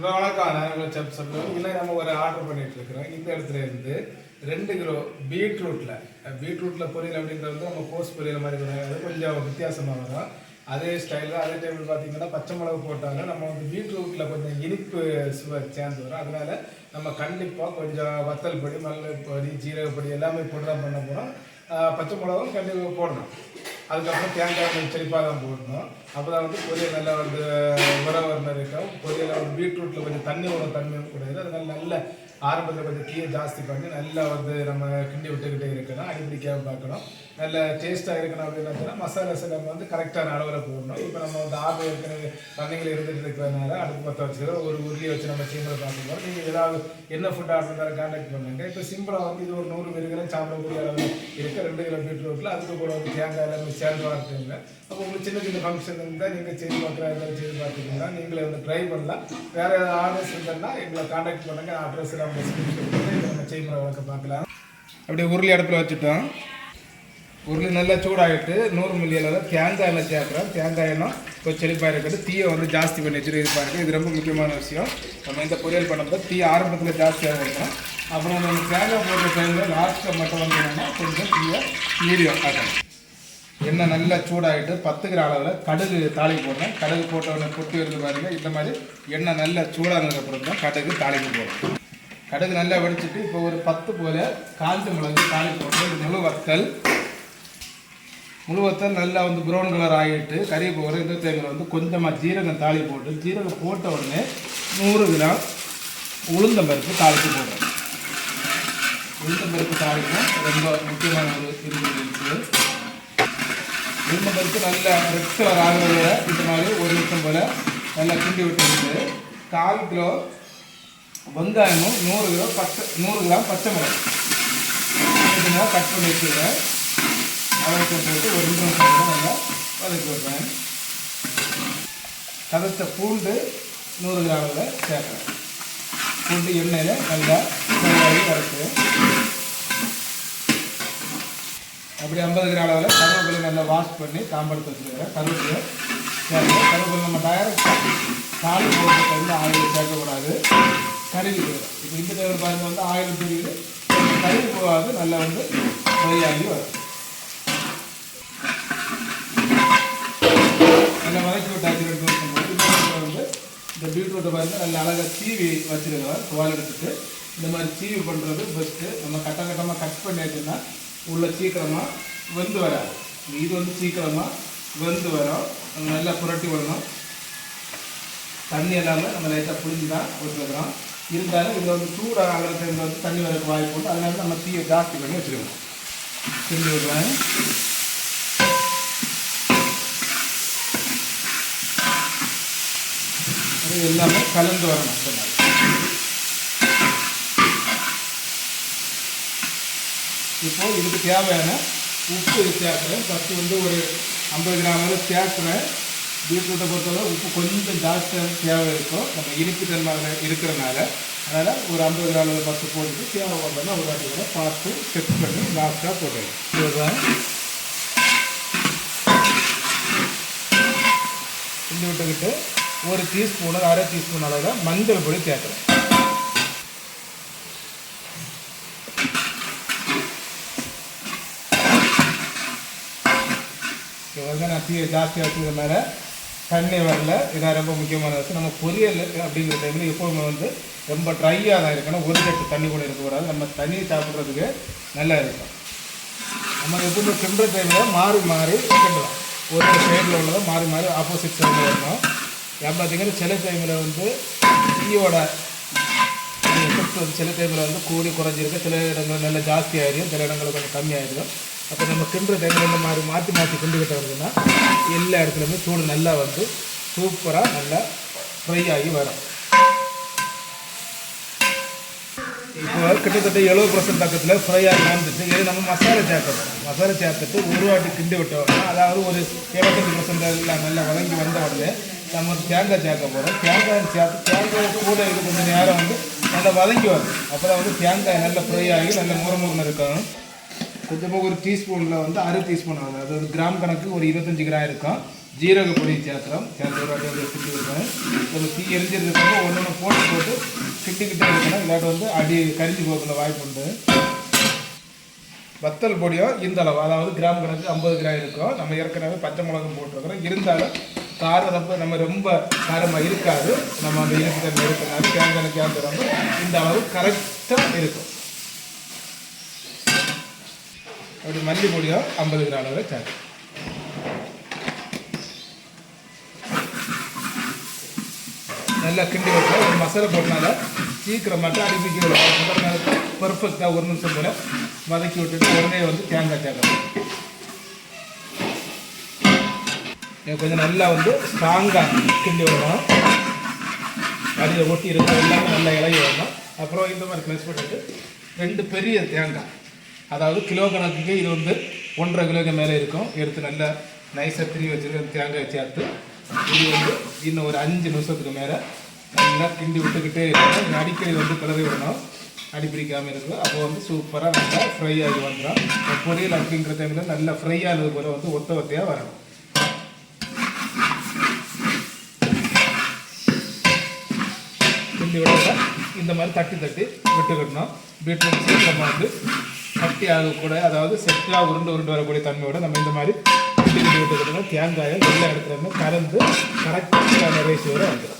Hello வணக்கம் நான் உங்கள் செப் சொல்லுவேன் இல்லை நம்ம ஒரு ஆர்டர் பண்ணிட்டு இருக்கிறோம். இந்த இடத்துல இருந்து ரெண்டு கிலோ பீட்ரூட்டில் பீட்ரூட்டில் பொரியல் அப்படின்றது வந்து நம்ம கோஸ் பொரியல் மாதிரி கிடையாது கொஞ்சம் வித்தியாசமாக வரும். அதே ஸ்டைலில் அதே டைமில் பார்த்தீங்கன்னா பச்சை மிளகு போட்டாங்க நம்ம வந்து பீட்ரூட்டில் கொஞ்சம் இனிப்பு சுவை சேர்ந்து வரும். அதனால் நம்ம கண்டிப்பாக கொஞ்சம் வத்தல் பொடி மல்லி பொடி ஜீரக பொடி எல்லாமே போட்டு தான் பண்ண போகிறோம் பச்சை மிளகும் கண்டிப்பாக போடணும். அதுக்கப்புறம் தேங்காய் கொஞ்சம் செழிப்பாக தான் போடணும். அப்போ தான் வந்து பொரியல் நல்லா வந்து உரம் வர இருக்கும். பொரியல் வந்து பீட்ரூட்டில் கொஞ்சம் தண்ணி வர தன்மையும் கூடாது அதனால நல்ல ஆரம்பத்தில் கொஞ்சம் தீயை ஜாஸ்தி பண்ணி நல்லா வந்து நம்ம கிண்டி விட்டுக்கிட்டே இருக்கணும் அடிப்பிடிக்காமல் பார்க்கணும். நல்ல டேஸ்ட்டாக இருக்கணும் அப்படின்னா மசாலாஸ் நம்ம வந்து கரெக்டான அளவில் போடணும். இப்போ நம்ம வந்து ஆர்டர் ஏற்கனவே பண்ணைகள் இருந்துட்டு இருக்கிறதுனால அடுப்பு பற்ற வச்சுக்கிறோம். ஒரு உருளியை வச்சு நம்ம சீமில் பார்க்கும்போது நீங்கள் ஏதாவது என்ன ஃபுட் ஆர்டர் இருந்தாலும் கான்டாக்ட் பண்ணுங்க. இப்போ சிம்பிளாக வந்து இது ஒரு நூறு பேருக்கெல்லாம் சாப்பிடக்கூடிய அளவு இருக்குது ரெண்டு கிலோ பீட்ரூட்டில் அதுக்கு கூட வந்து தேங்காய் எல்லாமே சேர்ந்து வார்த்தைங்க அப்போ உங்களுக்கு சின்ன சின்ன ஃபங்க்ஷன் இருந்தால் நீங்கள் செய்து பார்க்குறா இருந்தாலும் செய்து பார்த்துக்கலாம் நீங்களே வந்து ட்ரை பண்ணலாம். வேறு ஏதாவது ஆர்டர்ஸ் இருந்தால் எங்களை கான்டாக்ட் பண்ணுங்கள் அட்ரஸ் நம்ம நம்ம செய்முறை வழக்க பார்க்கலாம். அப்படியே உருளி அடுப்பில் வச்சுட்டோம். உருளி நல்லா சூடாகிட்டு நூறு மில்லி அளவில் தேங்காய் எண்ணெய் சேர்க்குறோம். தேங்காய் எண்ணெய் கொஞ்சம் செழிப்பாக இருக்குது தீயை வந்து ஜாஸ்தி பண்ணி வச்சுட்டு இது இது ரொம்ப முக்கியமான விஷயம். நம்ம இந்த பொரியல் பண்ணும்போது தீ ஆரம்பத்தில் ஜாஸ்தியாக இருக்கும். அப்புறம் நம்ம தேங்காய் போடுற டைமில் லாஸ்ட்டில் மட்டும் வந்து கொஞ்சம் தீயை மீடியம் ஆக்கணும். எண்ணெய் நல்லா சூடாகிட்டு பத்து கிராம் அளவில் கடுகு தாளி போடுறேன். கடுகு போட்டவொடனே பொட்டி இருந்து பாருங்கள் இந்த மாதிரி எண்ணெய் நல்லா சூடானதுக்கு தான் கடுகு தாளிக்கு போடுறோம். கடுகு நல்லா வெடிச்சிட்டு இப்போ ஒரு பத்து போல காஞ்ச மிளகு தாளி போட்டு முழு வத்தல். முழு வத்தல் நல்லா வந்து ப்ரௌன் கலர் ஆகிட்டு கறி போகிற இந்த தேங்காய் வந்து கொஞ்சமாக ஜீரகம் தாளி போட்டு ஜீரகம் போட்ட உடனே நூறு கிராம் உளுந்தம் பருப்பு தாளித்து போடுறோம் உளுந்தம் பருப்பு தாளிக்கும் ரொம்ப முக்கியமான ஒரு இருக்குது உளுந்தம் பருப்பு நல்லா ரெட் கலர் ஆகிறத இந்த மாதிரி ஒரு நிமிஷம் போல் நல்லா கிண்டி விட்டு கால் கிலோ வெங்காயமும் நூறு கிலோ பச்சை நூறு கிராம் பச்சை மிளகாய். இதெல்லாம் கட் பண்ணி வச்சுருவேன் அதை போட்டு ஒரு ரெண்டு நிமிஷம் நல்லா வதக்கி வைப்பேன் கதத்த பூண்டு நூறு கிராமில் சேர்க்குறேன் பூண்டு எண்ணெயில் நல்லா வெங்காயம் வறுத்து. அப்படி ஐம்பது கிராம் அளவில் கருவேப்பிலை நல்லா வாஷ் பண்ணி தாம்பரத்தை வச்சுருக்கிறேன் கருவேப்பிலை சேர்க்கிறேன் கருவேப்பிலை நம்ம டைரக்டாக தாலி போட்டு வந்து ஆயில் சேர்க்கக்கூடாது. கருவி போயிடும் இப்போ இந்த டைவர் பாருங்க வந்து ஆயிரம் தெரியுது கருவி போகாது நல்லா வந்து ஃப்ரை வரும். நல்லா வதக்கி விட்டாச்சு ரெண்டு இந்த வந்து இந்த பீட்ரூட்டை பாருங்க நல்லா அழகாக சீவி வச்சுருக்கிறோம் துவால் எடுத்துட்டு. இந்த மாதிரி சீவி பண்ணுறது பெஸ்ட்டு நம்ம கட்ட கட்டமாக கட் பண்ணியாச்சுன்னா உள்ள சீக்கிரமாக வெந்து வராது. இது வந்து சீக்கிரமாக வெந்து வரும். நல்லா புரட்டி விடணும். தண்ணி எல்லாமே நம்ம லைட்டாக புளிஞ்சு தான் விட்டுருக்குறோம் இருந்தாலும் இதில் வந்து சூடாக ஆகிற வந்து தண்ணி வரக்கு வாய்ப்பு உண்டு. அதனால நம்ம தீயை ஜாஸ்தி பண்ணி வச்சுருக்கோம் செஞ்சு விடுவாங்க அது எல்லாமே கலந்து வரணும் இந்த மாதிரி. இப்போ இதுக்கு தேவையான உப்பு சேர்க்குறேன். ஃபஸ்ட்டு வந்து ஒரு ஐம்பது கிராம் வரை சேர்க்குறேன். பீட்ரூட்டை பொறுத்தவரை உப்பு கொஞ்சம் ஜாஸ்தியாக தேவை இருக்கும் நம்ம இனிப்பு தன்மை அதில் இருக்கிறனால அதனால் ஒரு ஐம்பது கிராம் ஃபஸ்ட்டு போட்டுட்டு தேவை வந்தோம்னா ஒரு வாட்டி கூட பார்த்து செக் பண்ணி லாஸ்ட்டாக போட்டுருவேன் கிண்டி விட்டுக்கிட்டு ஒரு டீஸ்பூனு அரை டீஸ்பூன் அளவில் மஞ்சள் பொடி சேர்க்குறேன் வந்து நான் தீயை ஜாஸ்தியாக வச்சுக்கிறதுனால தண்ணி வரல. இதான் ரொம்ப முக்கியமான விஷயம். நம்ம பொரியல் அப்படிங்கிற டைமில் எப்போவுமே வந்து ரொம்ப ட்ரையாக தான் இருக்கணும். ஒரு கட்டு தண்ணி கூட இருக்கக்கூடாது நம்ம தண்ணி சாப்பிட்றதுக்கு நல்லா இருக்கும். நம்ம எப்பவுமே கிண்டுற டைமில் மாறி மாறி கிண்டலாம் ஒரு சைடில் உள்ளதை மாறி மாறி ஆப்போசிட் சைடில் வரணும் ஏன் பார்த்தீங்கன்னா சில டைமில் வந்து டீயோட எஃபெக்ட் வந்து சில டைமில் வந்து கூடி குறைஞ்சிருக்கு சில இடங்கள் நல்லா ஜாஸ்தி சில இடங்களில் கொஞ்சம் கம்மியாகிடும் அப்போ நம்ம கிண்டுற டைமில் இந்த மாதிரி மாற்றி மாற்றி கிண்டுக்கிட்ட வருதுன்னா எல்லா இடத்துலையுமே சூடு நல்லா வந்து சூப்பராக நல்லா ஃப்ரை ஆகி வரும். இப்போ கிட்டத்தட்ட எழுபது பர்சன்ட் பக்கத்தில் ஃப்ரை ஆகி வந்துட்டு இது நம்ம மசாலா சேர்க்கணும் மசாலா சேர்த்துட்டு ஒரு வாட்டி கிண்டி விட்டோம்னா அதாவது ஒரு இருபத்தஞ்சு பர்சன்ட் எல்லாம் நல்லா வதங்கி வந்த உடனே நம்ம தேங்காய் சேர்க்க போகிறோம் தேங்காய் சேர்த்து தேங்காய் கூட இது கொஞ்சம் நேரம் வந்து நல்லா வதங்கி வரும். அப்போ தான் வந்து தேங்காய் நல்லா ஃப்ரை ஆகி நல்ல முறமுறன்னு இருக்கணும். கொஞ்சமாக ஒரு டீஸ்பூனில் வந்து அரை டீஸ்பூன் ஆகுது அது ஒரு கிராம் கணக்கு ஒரு இருபத்தஞ்சி கிராம் இருக்கும். ஜீரக பொடி சேர்க்குறோம். சேர்த்து ஒரு வாட்டி வந்து வைக்கணும் ஒரு தீ எரிஞ்சிருக்கிறப்ப ஒன்று ஒன்று போட்டு போட்டு கிண்டிக்கிட்டே இருக்கணும். இல்லாட்டி வந்து அடி கரிஞ்சு போகிற வாய்ப்பு உண்டு. வத்தல் பொடியும் இந்த அளவு அதாவது கிராம் கணக்கு ஐம்பது கிராம் இருக்கும். நம்ம ஏற்கனவே பச்சை மிளகும் போட்டிருக்கிறோம். இருந்தாலும் காரம் ரொம்ப நம்ம ரொம்ப காரமாக இருக்காது. நம்ம அந்த இனிப்பு இருக்கிற இருக்கிறனால தேங்காய் கேந்து இந்த அளவு கரெக்டாக இருக்கும். அப்படி மல்லி பொடியும் ஐம்பது கிராம் அளவு சேர்த்து நல்லா கிண்டி வச்சா ஒரு மசாலா போட்டனால சீக்கிரம் மட்டும் பர்ஃபெக்டாக ஒரு நிமிஷம் போல வதக்கி விட்டுட்டு உடனே வந்து தேங்காய் தேங்காய் கொஞ்சம் நல்லா வந்து ஸ்ட்ராங்காக கிண்டி வரணும் அடியில் ஒட்டி இருக்கிற எல்லாமே நல்லா இலகி வரணும். அப்புறம் இந்த மாதிரி ப்ளஸ் பண்ணிட்டு ரெண்டு பெரிய தேங்காய் அதாவது கிலோ கணக்குக்கு இது வந்து ஒன்றரை கிலோக்கு மேலே இருக்கும். எடுத்து நல்லா நைஸாக திரி வச்சுருக்க தேங்காய் சேர்த்து இது வந்து இன்னும் ஒரு அஞ்சு நிமிஷத்துக்கு மேலே நல்லா கிண்டி விட்டுக்கிட்டே இருக்கணும். அடிக்கடி வந்து கிளறி விடணும். அடி பிடிக்காமல் இருக்கும் அப்போ வந்து சூப்பராக நல்லா ஃப்ரை ஆகி வந்துடும் பொரியல் அப்படிங்கிற டைமில் நல்லா ஃப்ரை ஆனது போல் வந்து ஒத்த ஒத்தையாக வரணும். கிண்டி விட இந்த மாதிரி தட்டி தட்டி விட்டுக்கிடணும். பீட்ரூட் சீக்கிரமாக வந்து கட்டி ஆகக்கூட அதாவது செட்டாக உருண்டு உருண்டு வரக்கூடிய தன்மையோட நம்ம இந்த மாதிரி கட்டி கிண்டி விட்டுக்கிட்டோம்னா தேங்காயை எல்லா இடத்துலையுமே கலந்து கரெக்டான ரேஷியோட வந்துடும்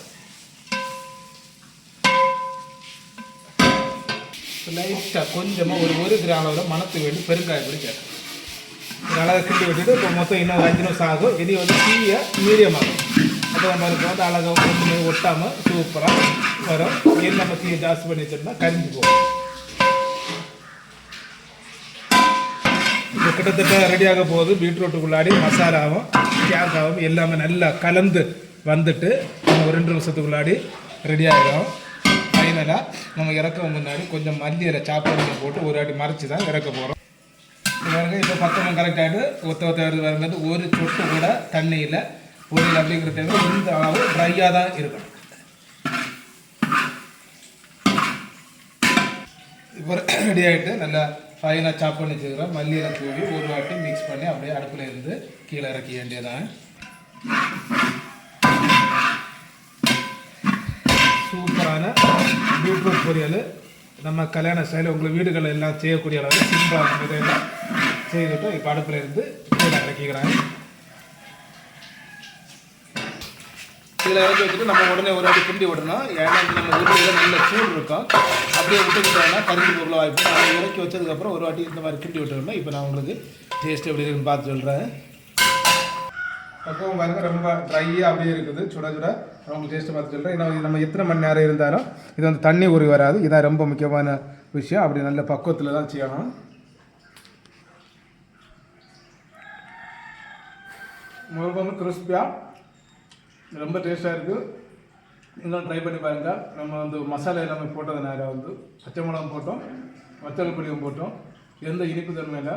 லைட்டாக கொஞ்சமாக ஒரு ஒரு கிராம் அளவில் மணத்து வேண்டி பெருங்காய பொடி சேர்க்கணும் அழகாக கிண்டி விட்டுட்டு இப்போ மொத்தம் இன்னும் அஞ்சு நிமிஷம் ஆகும். இனி வந்து தீயை மீடியம் ஆகும். அப்போ நம்ம அதுக்கு வந்து அழகாக ஒன்றுமே ஒட்டாமல் சூப்பராக வரும். எண்ணெய் நம்ம தீயை ஜாஸ்தி பண்ணி வச்சோம்னா கரிஞ்சு போகும். இது கிட்டத்தட்ட ரெடியாக போகுது. பீட்ரூட்டுக்குள்ளாடி மசாலாவும் கேக்காவும் எல்லாமே நல்லா கலந்து வந்துட்டு நம்ம ஒரு ரெண்டு நிமிஷத்துக்குள்ளாடி ரெடி ஆகிடும் ஃபைனலாக நம்ம இறக்க முன்னாடி கொஞ்சம் மல்லி சாப்பாடு போட்டு ஒரு அடி மறைச்சி தான் இறக்க போகிறோம் பாருங்க இப்போ பத்தனம் கரெக்ட் ஆகிட்டு ஒத்த ஒத்த வருது பாருங்க. ஒரு சொட்டு கூட தண்ணியில் பொரியல் அப்படிங்கிற தேவை இந்த அளவு ட்ரையாக தான் இருக்கணும். இப்போ ரெடி ஆகிட்டு நல்லா ஃபைனாக சாப் பண்ணி வச்சுக்கிறோம் மல்லியில் தூவி ஒரு வாட்டி மிக்ஸ் பண்ணி அப்படியே அடுப்பில் இருந்து கீழே இறக்க வேண்டியதான் சூப்பரான பீட்ரூட் பொரியல். நம்ம கல்யாண ஸ்டைலில் உங்கள் வீடுகளில் எல்லாம் செய்யக்கூடிய அளவு சிம்பிளாக செய்துட்டு இப்போ அடுப்பில் இருந்து கீழே இறக்கிக்கிறேன் இதில் இறக்கி வச்சுட்டு நம்ம உடனே ஒரு வாட்டி கிண்டி விடணும். ஏன்னா நம்ம வீட்டில் நல்ல சூடு இருக்கும். அப்படியே விட்டுக்கிட்டோம்னா கரும்பு பொருள் வாய்ப்பு. நம்ம இறக்கி வச்சதுக்கப்புறம் ஒரு வாட்டி இந்த மாதிரி கிண்டி விட்டுருந்தோம் இப்போ நான் உங்களுக்கு டேஸ்ட் எப்படி இருக்குன்னு பார்த்து சொல்கிறேன் பக்கம் பாருங்க ரொம்ப ட்ரையாக அப்படியே இருக்குது. சுட சுட நான் உங்களுக்கு டேஸ்ட்டு பார்த்து சொல்கிறேன் ஏன்னா நம்ம எத்தனை மணி நேரம் இருந்தாலும் இது வந்து தண்ணி ஊறி வராது. இதான் ரொம்ப முக்கியமான விஷயம். அப்படி நல்ல பக்குவத்தில் தான் செய்யணும். முழுவதும் கிறிஸ்பியாக ரொம்ப டேஸ்ட்டாக இருக்குது இன்னும் ட்ரை பண்ணி பாருங்க. நம்ம வந்து மசாலா எல்லாமே போட்டதுனால வந்து பச்சை மிளகம் போட்டோம் வத்தல் பொடியும் போட்டோம். எந்த இனிப்பு தன்மையில்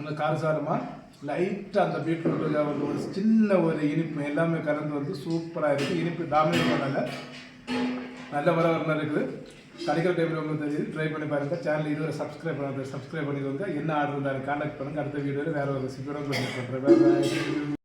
அந்த காரசாரமாக லைட்டாக அந்த பீட்ரூட்டில் வந்து ஒரு சின்ன ஒரு இனிப்பு எல்லாமே கலந்து வந்து சூப்பராக இருக்குது இனிப்பு டாமினேட் பண்ணல. நல்ல வர வர இருக்குது. கிடைக்கிற டைமில் உங்களுக்கு தெரியுது. ட்ரை பண்ணி பாருங்கள் சேனல் இதுவரை சப்ஸ்கிரைப் பண்ணாத சப்ஸ்கிரைப் பண்ணிக்கோங்க. என்ன ஆர்டர் இருந்தாலும் கான்டாக்ட் பண்ணுங்கள் அடுத்த வீடியோவில் வேறு ஒரு ரெசிபியோட பண்ணுறேன்